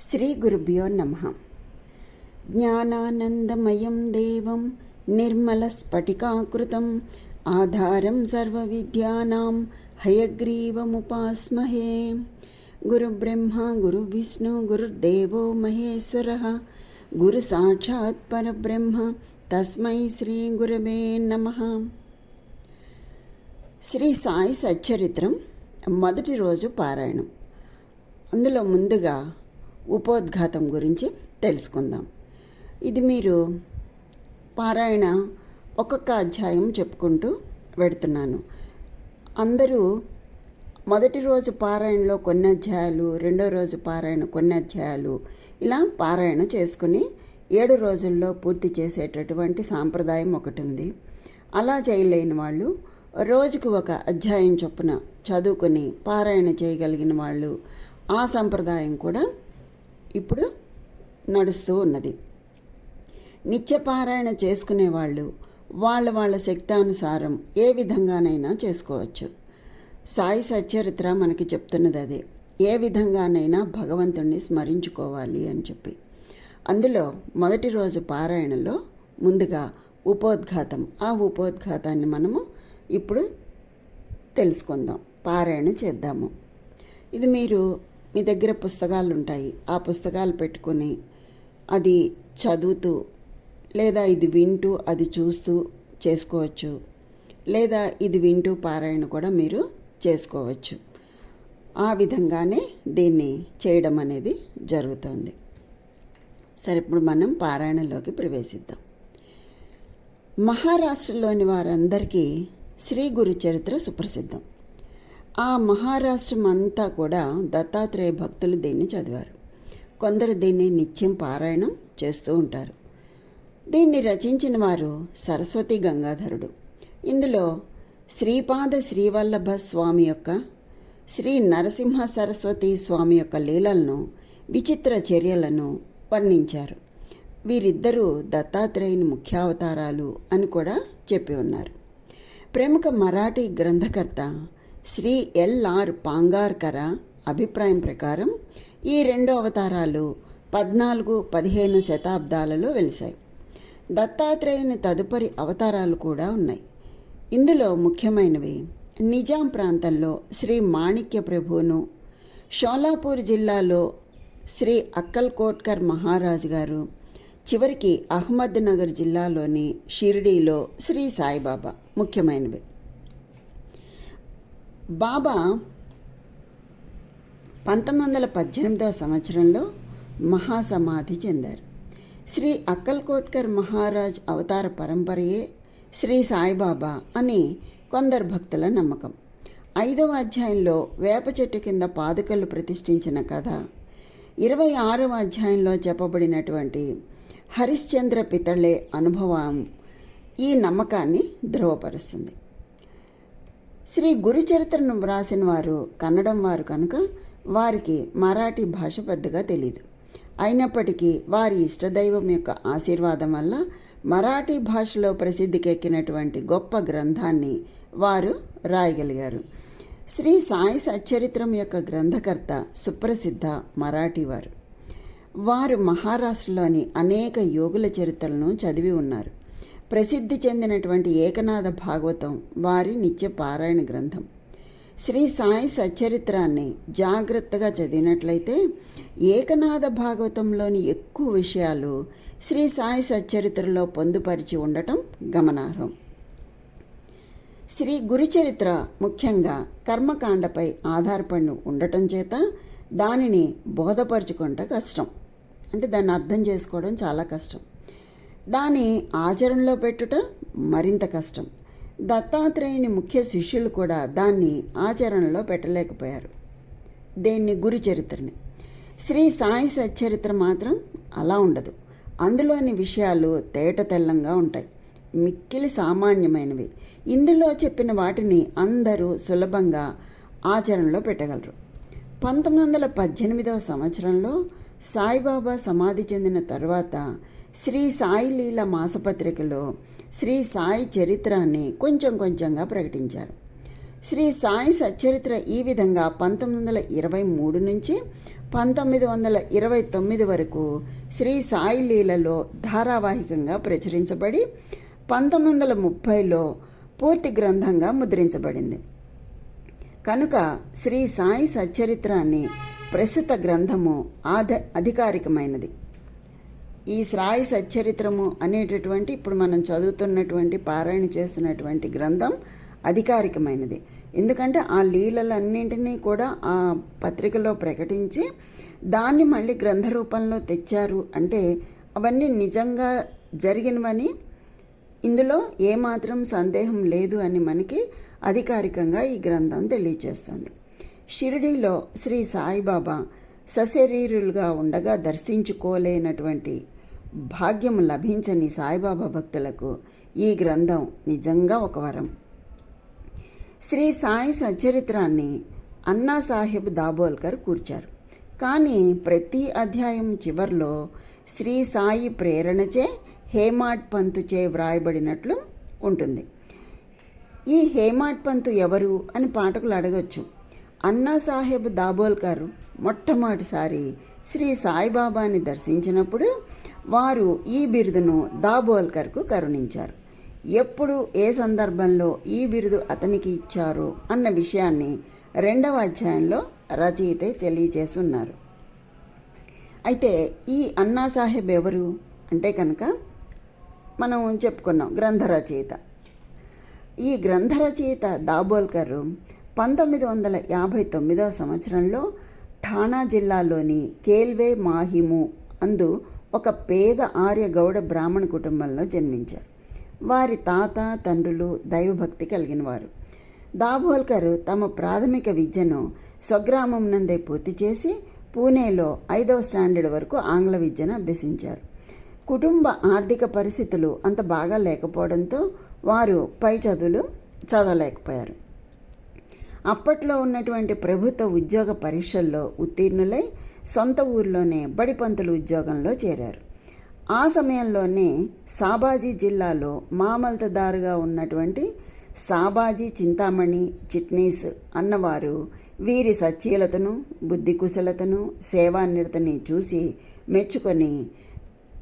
శ్రీ గురుభ్యో నమ. జ్ఞానానందమయం దేవం నిర్మలస్ఫటికాకృతం ఆధారం సర్వవిద్యానాం హయగ్రీవముపాస్మహే. గురుబ్రహ్మ గురువిష్ణు గురుర్దేవో మహేశ్వర. గురు సాక్షాత్ పరబ్రహ్మ తస్మై శ్రీ గురవే నమ. శ్రీ సాయి సచ్చరిత్రం మొదటి రోజు పారాయణం. అందులో ముందుగా ఉపోద్ఘాతం గురించి తెలుసుకుందాం. ఇది మీరు పారాయణ ఒక్కొక్క అధ్యాయం చెప్పుకుంటూ వెడుతున్నాను. అందరూ మొదటి రోజు పారాయణలో కొన్ని అధ్యాయాలు రెండో రోజు పారాయణ కొన్ని అధ్యాయాలు ఇలా పారాయణ చేసుకుని ఏడు రోజుల్లో పూర్తి చేసేటటువంటి సాంప్రదాయం ఒకటి ఉంది అలా చేయలేని వాళ్ళు రోజుకు ఒక అధ్యాయం చొప్పున చదువుకొని పారాయణ చేయగలిగిన వాళ్ళు ఆ సంప్రదాయం కూడా ఇప్పుడు నడుస్తూ ఉన్నది. నిత్యపారాయణ చేసుకునేవాళ్ళు వాళ్ళ వాళ్ళ శక్తానుసారం ఏ విధంగానైనా చేసుకోవచ్చు. సాయి సచ్చరిత్ర మనకి చెప్తున్నది అదే. ఏ విధంగానైనా భగవంతుణ్ణి స్మరించుకోవాలి అని చెప్పి. అందులో మొదటి రోజు పారాయణలో ముందుగా ఉపోద్ఘాతం. ఆ ఉపోద్ఘాతాన్ని మనము ఇప్పుడు తెలుసుకుందాం. పారాయణ చేద్దాము. ఇది మీరు మీ దగ్గర పుస్తకాలు ఉంటాయి ఆ పుస్తకాలు పెట్టుకొని అది చదువుతూ లేదా ఇది వింటూ అది చూస్తూ చేసుకోవచ్చు. లేదా ఇది వింటూ పారాయణ కూడా మీరు చేసుకోవచ్చు. ఆ విధంగానే దీన్ని చేయడం అనేది జరుగుతుంది. సరే ఇప్పుడు మనం పారాయణలోకి ప్రవేశిద్దాం. మహారాష్ట్రలోని వారందరికీ శ్రీ గురు చరిత్ర సుప్రసిద్ధం. ఆ మహారాష్ట్రం అంతా కూడా దత్తాత్రేయ భక్తులు దీన్ని చదివారు. కొందరు దీన్ని నిత్యం పారాయణం చేస్తూ ఉంటారు. దీన్ని రచించిన వారు సరస్వతి గంగాధరుడు. ఇందులో శ్రీపాద శ్రీవల్లభ స్వామి యొక్క శ్రీ నరసింహ సరస్వతి స్వామి యొక్క లీలలను విచిత్ర చర్యలను వర్ణించారు. వీరిద్దరూ దత్తాత్రేయుని ముఖ్యావతారాలు అని కూడా చెప్పి ఉన్నారు. ప్రముఖ మరాఠీ గ్రంథకర్త శ్రీ ఎల్ఆర్ పాంగార్కర అభిప్రాయం ప్రకారం ఈ రెండు అవతారాలు పద్నాలుగు పదిహేను శతాబ్దాలలో వెలిశాయి. దత్తాత్రేయుని తదుపరి అవతారాలు కూడా ఉన్నాయి. ఇందులో ముఖ్యమైనవి నిజాం ప్రాంతంలో శ్రీ మాణిక్య ప్రభువును షోలాపూర్ జిల్లాలో శ్రీ అక్కల్ కోట్కర్ మహారాజు గారు చివరికి అహ్మద్ నగర్ జిల్లాలోని షిరిడీలో శ్రీ సాయిబాబా ముఖ్యమైనవి. బాబా పంతొమ్మిది వందల పద్దెనిమిదవ సంవత్సరంలో మహాసమాధి చెందారు. శ్రీ అక్కల్కోట్కర్ మహారాజ్ అవతార పరంపరయే శ్రీ సాయిబాబా అని కొందరు భక్తుల నమ్మకం. ఐదవ అధ్యాయంలో వేప చెట్టు కింద పాదుకలు ప్రతిష్ఠించిన కథ ఇరవై ఆరవ అధ్యాయంలో చెప్పబడినటువంటి హరిశ్చంద్ర పితళే అనుభవం ఈ నమ్మకాన్ని ధృవపరుస్తుంది. శ్రీ గురుచరిత్రను వ్రాసిన వారు కన్నడం వారు కనుక వారికి మరాఠీ భాష పెద్దగా తెలియదు అయినప్పటికీ వారి ఇష్టదైవం యొక్క ఆశీర్వాదం వల్ల మరాఠీ భాషలో ప్రసిద్ధికెక్కినటువంటి గొప్ప గ్రంథాన్ని వారు రాయగలిగారు. శ్రీ సాయి సచ్చరిత్రం యొక్క గ్రంథకర్త సుప్రసిద్ధ మరాఠీ వారు. వారు మహారాష్ట్రలోని అనేక యోగుల చరిత్రలను చదివి ఉన్నారు. ప్రసిద్ధి చెందినటువంటి ఏకనాథ భాగవతం వారి నిత్య పారాయణ గ్రంథం. శ్రీ సాయి సచ్చరిత్రాన్ని జాగ్రత్తగా చదివినట్లయితే ఏకనాథ భాగవతంలోని ఎక్కువ విషయాలు శ్రీ సాయి సచ్చరిత్రలో పొందుపరిచి ఉండటం గమనార్హం. శ్రీ గురుచరిత్ర ముఖ్యంగా కర్మకాండపై ఆధారపడి ఉండటం చేత దానిని బోధపరచుకుంట కష్టం. అంటే దాన్ని అర్థం చేసుకోవడం చాలా కష్టం. దాని ఆచరణలో పెట్టుట మరింత కష్టం. దత్తాత్రేయుని ముఖ్య శిష్యులు కూడా దాన్ని ఆచరణలో పెట్టలేకపోయారు. దేన్ని? గురు చరిత్రని. శ్రీ సాయి సచ్చరిత్ర మాత్రం అలా ఉండదు. అందులోని విషయాలు తేట తెల్లంగా ఉంటాయి. మిక్కిలి సామాన్యమైనవి. ఇందులో చెప్పిన వాటిని అందరూ సులభంగా ఆచరణలో పెట్టగలరు. పంతొమ్మిది వందల పద్దెనిమిదవ సంవత్సరంలో సాయిబాబా సమాధి చెందిన తర్వాత శ్రీ సాయి లీల మాసపత్రికలో శ్రీ సాయి చరిత్రాన్ని కొంచెం కొంచెంగా ప్రకటించారు. శ్రీ సాయి సచ్చరిత్ర ఈ విధంగా పంతొమ్మిది వందల ఇరవై మూడు నుంచి పంతొమ్మిది వందల ఇరవై తొమ్మిది వరకు శ్రీ సాయి లీలలో ధారావాహికంగా ప్రచురించబడి పంతొమ్మిది వందల ముప్పైలో పూర్తి గ్రంథంగా ముద్రించబడింది. కనుక శ్రీ సాయి సచ్చరిత్రాన్ని ప్రస్తుత గ్రంథము ఆధ అధికారికమైనది. ఈ శ్రాయి సచ్చరిత్రము అనేటటువంటి ఇప్పుడు మనం చదువుతున్నటువంటి పారాయణ చేస్తున్నటువంటి గ్రంథం అధికారికమైనది. ఎందుకంటే ఆ లీలలన్నింటినీ కూడా ఆ పత్రికలో ప్రకటించి దాన్ని మళ్ళీ గ్రంథ రూపంలో తెచ్చారు అంటే అవన్నీ నిజంగా జరిగినవని ఇందులో ఏమాత్రం సందేహం లేదు అని మనకి అధికారికంగా ఈ గ్రంథం తెలియజేస్తుంది షిరిడీలో శ్రీ సాయిబాబా సశరీరులుగా ఉండగా దర్శించుకోలేనటువంటి భాగ్యం లభించని సాయిబాబా భక్తులకు ఈ గ్రంథం నిజంగా ఒక వరం. శ్రీ సాయి సచరిత్రాన్ని అన్నా సాహెబ్ దాబోల్కర్ కూర్చారు. కానీ ప్రతి అధ్యాయం చివర్లో శ్రీ సాయి ప్రేరణచే హేమాడ్ పంతుచే వ్రాయబడినట్లు ఉంటుంది. ఈ హేమాడ్ పంతు ఎవరు అని పాఠకులు అడగచ్చు. అన్నాసాహెబ్ దాబోల్కర్ మొట్టమొదటిసారి శ్రీ సాయిబాబాని దర్శించినప్పుడు వారు ఈ బిరుదును దాబోల్కర్కు కరుణించారు. ఎప్పుడు ఏ సందర్భంలో ఈ బిరుదు అతనికి ఇచ్చారు అన్న విషయాన్ని రెండవ అధ్యాయంలో రచయితే తెలియజేస్తున్నారు. అయితే ఈ అన్నా సాహెబ్ ఎవరు? అంటే కనుక మనం చెప్పుకున్నాం గ్రంథ రచయిత. ఈ గ్రంథ రచయిత దాబోల్కర్ పంతొమ్మిది వందల యాభై తొమ్మిదవ సంవత్సరంలో ఠాణా జిల్లాలోని కేల్వే మాహిము అందు ఒక పేద ఆర్య గౌడ బ్రాహ్మణ కుటుంబంలో జన్మించారు. వారి తాత తండ్రులు దైవభక్తి కలిగిన వారు దాబోల్కర్ తమ ప్రాథమిక విద్యను స్వగ్రామం నందే పూర్తి చేసి పూణేలో ఐదవ స్టాండర్డ్ వరకు ఆంగ్ల విద్యను అభ్యసించారు. కుటుంబ ఆర్థిక పరిస్థితులు అంత బాగా లేకపోవడంతో వారు పై చదువులు చదవలేకపోయారు. అప్పట్లో ఉన్నటువంటి ప్రభుత్వ ఉద్యోగ పరీక్షల్లో ఉత్తీర్ణులై సొంత ఊర్లోనే బడిపంతులు ఉద్యోగంలో చేరారు. ఆ సమయంలోనే సాబాజీ జిల్లాలో మామల్తదారుగా ఉన్నటువంటి సాబాజీ చింతామణి చిట్నీస్ అన్నవారు వీరి సచ్చీలతను బుద్ధి కుశలతను సేవానిరతని చూసి మెచ్చుకొని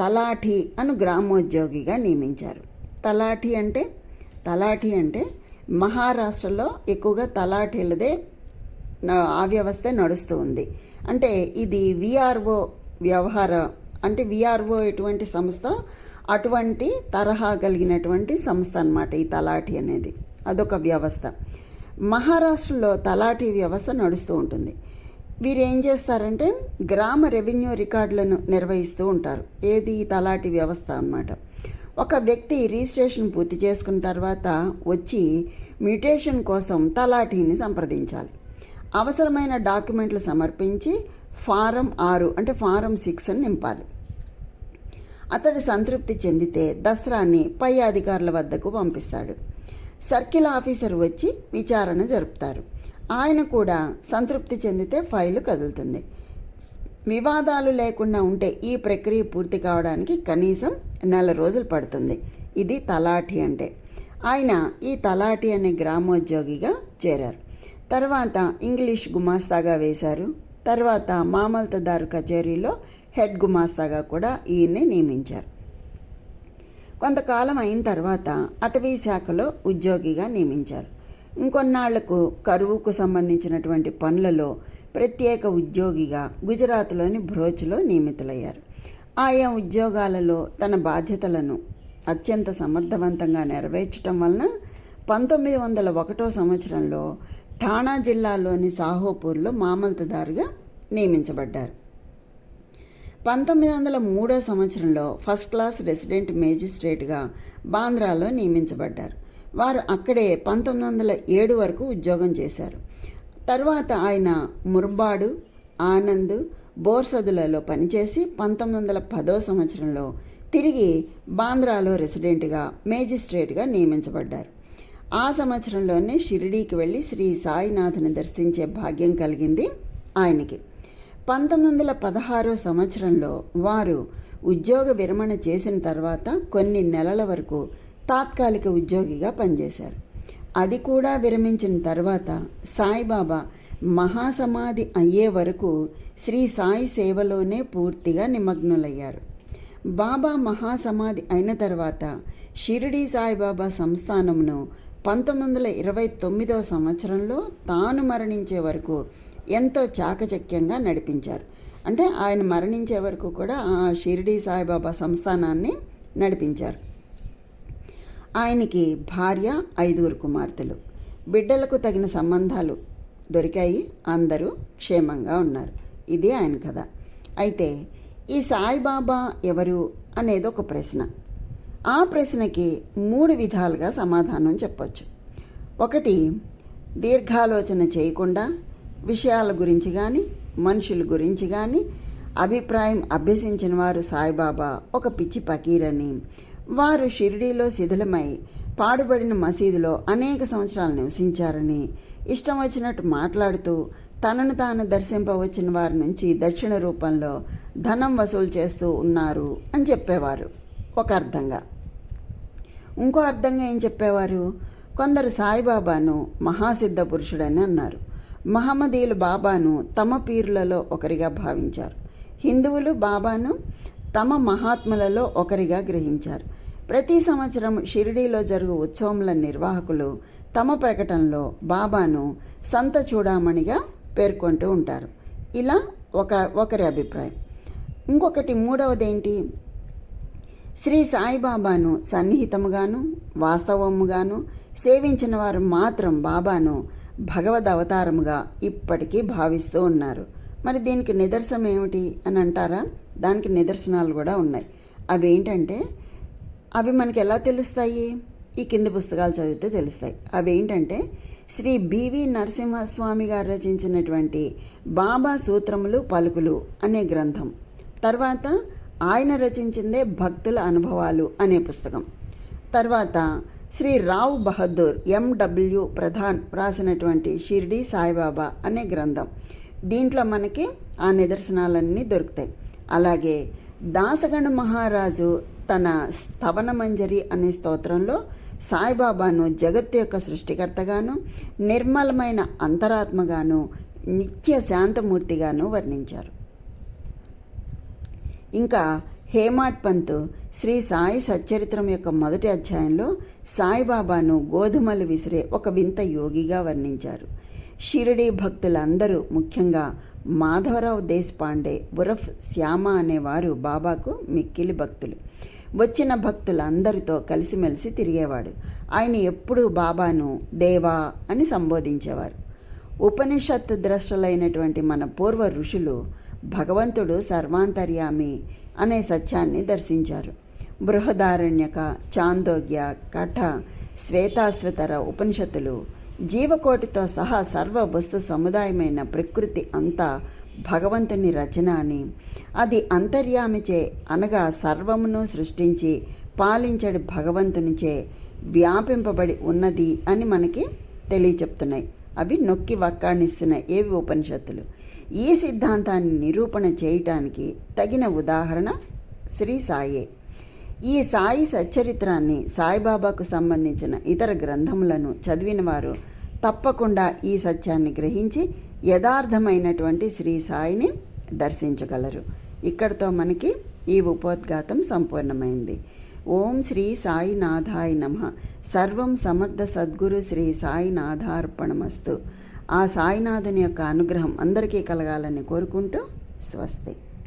తలాఠీ అను గ్రామోద్యోగిగా నియమించారు. తలాఠీ అంటే? తలాఠీ అంటే మహారాష్ట్రలో ఎక్కువగా తలాఠీలదే ఆ వ్యవస్థ నడుస్తూ ఉంది. అంటే ఇది విఆర్ఓ వ్యవహార. అంటే విఆర్ఓ ఎటువంటి సంస్థ? అటువంటి తరహా కలిగినటువంటి సంస్థ అనమాట ఈ తలాఠీ అనేది. అదొక వ్యవస్థ. మహారాష్ట్రలో తలాఠీ వ్యవస్థ నడుస్తూ ఉంటుంది. వీరు ఏం చేస్తారంటే గ్రామ రెవెన్యూ రికార్డులను నిర్వహిస్తూ ఉంటారు. ఏది? ఈ తలాటి వ్యవస్థ అన్నమాట. ఒక వ్యక్తి రిజిస్ట్రేషన్ పూర్తి చేసుకున్న తర్వాత వచ్చి మ్యూటేషన్ కోసం తలాఠీని సంప్రదించాలి. అవసరమైన డాక్యుమెంట్లు సమర్పించి ఫారం ఆరు అంటే ఫారం సిక్స్ అని నింపాలి. అతడు సంతృప్తి చెందితే దసరాని పై అధికారుల వద్దకు పంపిస్తాడు. సర్కిల్ ఆఫీసర్ వచ్చి విచారణ జరుపుతారు. ఆయన కూడా సంతృప్తి చెందితే ఫైలు కదులుతుంది. వివాదాలు లేకుండా ఉంటే ఈ ప్రక్రియ పూర్తి కావడానికి కనీసం నెల రోజులు పడుతుంది. ఇది తలాఠీ అంటే. ఆయన ఈ తలాఠీ అనే గ్రామోద్యోగిగా చేరారు. తర్వాత ఇంగ్లీష్ గుమాస్తాగా వేశారు. తర్వాత మామల్తదారు కచేరీలో హెడ్ గుమాస్తాగా కూడా ఈయన్ని నియమించారు. కొంతకాలం అయిన తర్వాత అటవీ శాఖలో ఉద్యోగిగా నియమించారు. ఇంకొన్నాళ్ళకు కరువుకు సంబంధించినటువంటి పనులలో ప్రత్యేక ఉద్యోగిగా గుజరాత్లోని భ్రోచ్లో నియమితులయ్యారు. ఆయా ఉద్యోగాలలో తన బాధ్యతలను అత్యంత సమర్థవంతంగా నెరవేర్చడం వలన పంతొమ్మిది వందల ఒకటో సంవత్సరంలో ఠాణా జిల్లాలోని సాహోపూర్లో మామల్తదారుగా నియమించబడ్డారు. పంతొమ్మిది వందల మూడో సంవత్సరంలో ఫస్ట్ క్లాస్ రెసిడెంట్ మేజిస్ట్రేట్గా బాంద్రాలో నియమించబడ్డారు. వారు అక్కడే పంతొమ్మిది వందల ఏడు వరకు ఉద్యోగం చేశారు. తర్వాత ఆయన ముర్బాడు ఆనంద్ బోర్సదులలో పనిచేసి పంతొమ్మిది వందల పదో సంవత్సరంలో తిరిగి బాంద్రాలో రెసిడెంట్గా మేజిస్ట్రేట్గా నియమించబడ్డారు. ఆ సంవత్సరంలోనే షిరిడీకి వెళ్ళి శ్రీ సాయినాథ్ని దర్శించే భాగ్యం కలిగింది ఆయనకి. పంతొమ్మిది వందల పదహారో సంవత్సరంలో వారు ఉద్యోగ విరమణ చేసిన తర్వాత కొన్ని నెలల వరకు తాత్కాలిక ఉద్యోగిగా పనిచేశారు. అది కూడా విరమించిన తర్వాత సాయిబాబా మహాసమాధి అయ్యే వరకు శ్రీ సాయి సేవలోనే పూర్తిగా నిమగ్నులయ్యారు. బాబా మహాసమాధి అయిన తర్వాత షిరిడి సాయిబాబా సంస్థానమును పంతొమ్మిది వందల ఇరవై తొమ్మిదవ సంవత్సరంలో తాను మరణించే వరకు ఎంతో చాకచక్యంగా నడిపించారు. అంటే ఆయన మరణించే వరకు కూడా ఆ షిరిడి సాయిబాబా సంస్థానాన్ని నడిపించారు. ఆయనకి భార్య ఐదుగురు కుమార్తెలు. బిడ్డలకు తగిన సంబంధాలు దొరికాయి. అందరూ క్షేమంగా ఉన్నారు. ఇది ఆయన కథ. అయితే ఈ సాయిబాబా ఎవరు అనేది ఒక ప్రశ్న. ఆ ప్రశ్నకి మూడు విధాలుగా సమాధానం చెప్పచ్చు. ఒకటి దీర్ఘాలోచన చేయకుండా విషయాల గురించి కానీ మనుషుల గురించి కానీ అభిప్రాయం అభ్యసించిన వారు సాయిబాబా ఒక పిచ్చి పకీరని వారు షిరిడీలో శిథిలమై పాడుబడిన మసీదులో అనేక సంవత్సరాలు నివసించారని ఇష్టం వచ్చినట్టు మాట్లాడుతూ తనను తాను దర్శింపవచ్చిన వారి నుంచి దక్షిణ రూపంలో ధనం వసూలు చేస్తూ ఉన్నారు అని చెప్పేవారు. ఒక అర్థంగా. ఇంకో అర్థంగా ఏం చెప్పేవారు? కొందరు సాయిబాబాను మహాసిద్ధ పురుషుడని అన్నారు. మహమ్మదీయులు బాబాను తమ పీరులలో ఒకరిగా భావించారు. హిందువులు బాబాను తమ మహాత్ములలో ఒకరిగా గ్రహించారు. ప్రతి సంవత్సరం షిరిడీలో జరుగు ఉత్సవముల నిర్వాహకులు తమ ప్రకటనలో బాబాను సంత చూడామణిగా పేర్కొంటూ ఉంటారు. ఇలా ఒక ఒకరి అభిప్రాయం. ఇంకొకటి మూడవదేంటి? శ్రీ సాయిబాబాను సన్నిహితముగాను వాస్తవముగాను సేవించిన వారు మాత్రం బాబాను భగవద్ అవతారముగా ఇప్పటికీ భావిస్తూ ఉన్నారు. మరి దీనికి నిదర్శనం ఏమిటి అని అంటారా దానికి నిదర్శనాలు కూడా ఉన్నాయి. అవి ఏంటంటే అవి మనకి ఎలా తెలుస్తాయి? ఈ కింది పుస్తకాలు చదివితే తెలుస్తాయి. అవి ఏంటంటే శ్రీ బివి నరసింహస్వామి గారు రచించినటువంటి బాబా సూత్రములు పలుకులు అనే గ్రంథం. తర్వాత ఆయన రచించిందే భక్తుల అనుభవాలు అనే పుస్తకం. తర్వాత శ్రీ రావ్ బహదూర్ ఎండబ్ల్యూ ప్రధాన్ రాసినటువంటి షిర్డీ సాయిబాబా అనే గ్రంథం. దీంట్లో మనకి ఆ నిదర్శనాలన్నీ దొరుకుతాయి. అలాగే దాసగణ మహారాజు తన స్థవన మంజరి అనే స్తోత్రంలో సాయిబాబాను జగత్తు యొక్క సృష్టికర్తగాను నిర్మలమైన అంతరాత్మగాను నిత్య శాంతమూర్తిగాను వర్ణించారు. ఇంకా హేమాట్ పంత్ శ్రీ సాయి సచ్చరిత్రం యొక్క మొదటి అధ్యాయంలో సాయిబాబాను గోధుమలు విసిరే ఒక వింత యోగిగా వర్ణించారు. షిరిడీ భక్తులందరూ ముఖ్యంగా మాధవరావు దేశపాండే ఉరఫ్ శ్యామ అనేవారు బాబాకు మిక్కిలి భక్తులు. వచ్చిన భక్తులందరితో కలిసిమెలిసి తిరిగేవాడు. ఆయన ఎప్పుడూ బాబాను దేవా అని సంబోధించేవారు. ఉపనిషత్ ద్రష్టలైనటువంటి మన పూర్వ ఋషులు భగవంతుడు సర్వాంతర్యామి అనే సత్యాన్ని దర్శించారు. బృహదారణ్యక చాందోగ్య కఠ శ్వేతాశ్వతర ఉపనిషత్తులు జీవకోటితో సహా సర్వ వస్తు సముదాయమైన ప్రకృతి అంతా భగవంతుని రచన అని. అది అంతర్యామిచే అనగా సర్వమును సృష్టించి పాలించడి భగవంతునిచే వ్యాపింపబడి ఉన్నది అని మనకి తెలియచెప్తున్నాయి. అవి నొక్కి వక్కాణిస్తున్నాయి ఏవి ఉపనిషత్తులు? ఈ సిద్ధాంతాన్ని నిరూపణ చేయటానికి తగిన ఉదాహరణ శ్రీ సాయే. ఈ సాయి సచ్చరిత్రాన్ని సాయిబాబాకు సంబంధించిన ఇతర గ్రంథములను చదివిన వారు తప్పకుండా ఈ సత్యాన్ని గ్రహించి యథార్థమైనటువంటి శ్రీ సాయిని దర్శించగలరు. ఇక్కడితో మనకి ఈ ఉపోద్ఘాతం సంపూర్ణమైంది. ఓం శ్రీ సాయినాథాయ నమ. సర్వం సమర్థ సద్గురు శ్రీ సాయినాథార్పణమస్తు. ఆ సాయినాథుని యొక్క అనుగ్రహం అందరికీ కలగాలని కోరుకుంటూ స్వస్తి.